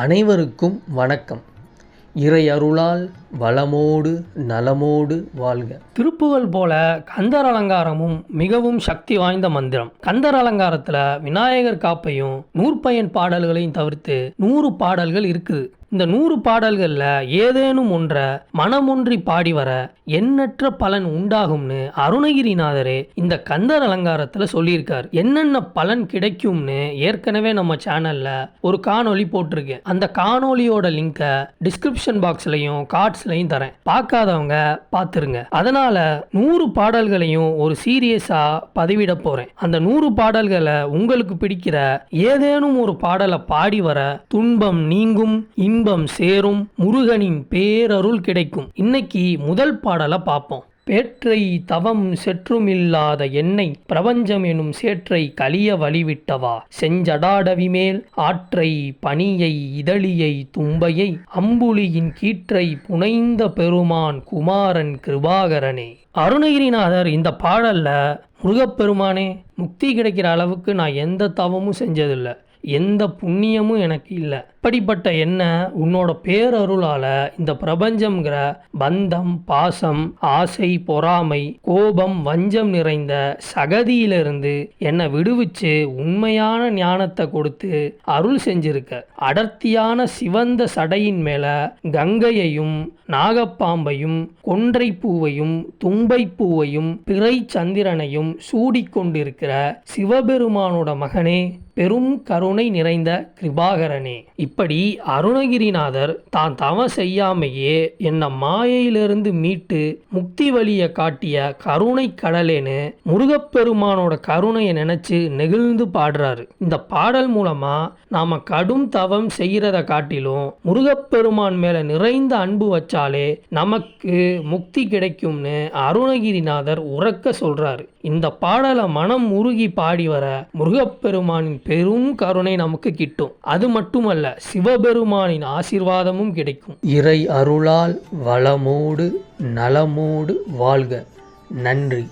அனைவருக்கும் வணக்கம். இறை அருளால் வளமோடு நலமோடு வாழ்க. திருப்புகள் போல கந்தர் அலங்காரமும் மிகவும் சக்தி வாய்ந்த மந்திரம். கந்தர் அலங்காரத்தில் விநாயகர் காப்பையும் நூற்பயன் பாடல்களையும் தவிர்த்து நூறு பாடல்கள் இருக்குது. இந்த நூறு பாடல்களில் ஏதேனும் ஒன்றை மனமொன்றி பாடி வர எண்ணற்ற பலன் உண்டாகும்னு அருணகிரிநாதரே இந்த கந்தர் அலங்காரத்தில் சொல்லியிருக்கார். என்னென்ன பலன் கிடைக்கும்னு ஏற்கனவே நம்ம சேனலில் ஒரு காணொளி போட்டிருக்கேன். அந்த காணொளியோட லிங்கை டிஸ்கிரிப்ஷன் பாக்ஸ்லையும் கார்ட்ஸ்லையும் தரேன். பார்க்காதவங்க பார்த்துருங்க. அதனால் நூறு பாடல்களையும் ஒரு சீரியஸாக பதிவிட போகிறேன் அந்த நூறு பாடல்களை உங்களுக்கு பிடிக்கிற ஏதேனும் ஒரு பாடலை பாடி வர துன்பம் நீங்கும். இன் இன்பம் சேரும் முருகனின் பேரருள் கிடைக்கும். இன்னைக்கு முதல் பாடலை பார்ப்போம். பேற்றை தவம் செற்றுமில்லாத என்னை பிரபஞ்சம் எனும் சேற்றை கலிய வழிவிட்டவா? செஞ்சடாடவி மேல் ஆற்றை பனியை இதழியை தும்பையை அம்புலியின் கீற்றை புனைந்த பெருமான் குமாரன் கிருபாகரனே. அருணகிரிநாதர் இந்த பாடல்ல முருகப்பெருமானே முக்தி கிடைக்கிற அளவுக்கு நான் எந்த தவமும் செஞ்சதில்லை. எந்த புண்ணியமும் எனக்கு இல்லை. அப்படிப்பட்ட என்ன உன்னோட பேரருளால இந்த பிரபஞ்சம்ங்கிற பந்தம் பாசம் ஆசை பொறாமை கோபம் வஞ்சம் நிறைந்த சகதியிலிருந்து என்னை விடுவிச்சு உண்மையான ஞானத்தை கொடுத்து அருள் செஞ்சிருக்க. அடர்த்தியான சிவந்த சடையின் மேல கங்கையையும் நாகப்பாம்பையும் கொன்றை பூவையும் தும்பை பூவையும் பிறை சந்திரனையும் சூடிக்கொண்டிருக்கிற சிவபெருமானோட மகனே பெரும் கருணை நிறைந்த கிருபாகரனே. இப்படி அருணகிரிநாதர் தான் தவம் செய்யாமையே என்னை மாயையிலிருந்து மீட்டு முக்தி வழியை காட்டிய கருணை கடலேன்னு முருகப்பெருமானோட கருணையை நினைச்சு நெகிழ்ந்து பாடுறாரு. இந்த பாடல் மூலமா நாம கடும் தவம் செய்கிறத காட்டிலும் முருகப்பெருமான் மேல நிறைந்த அன்பு வச்சாலே நமக்கு முக்தி கிடைக்கும்னு அருணகிரிநாதர் உறக்க சொல்றாரு. இந்த பாடலை மனம் உருகி பாடி வர முருகப்பெருமானின் பெரும் கருணை நமக்கு கிட்டும். அது மட்டுமல்ல சிவபெருமானின் ஆசிர்வாதமும் கிடைக்கும். இறை அருளால் வளமோடு நலமோடு வாழ்க. நன்றி.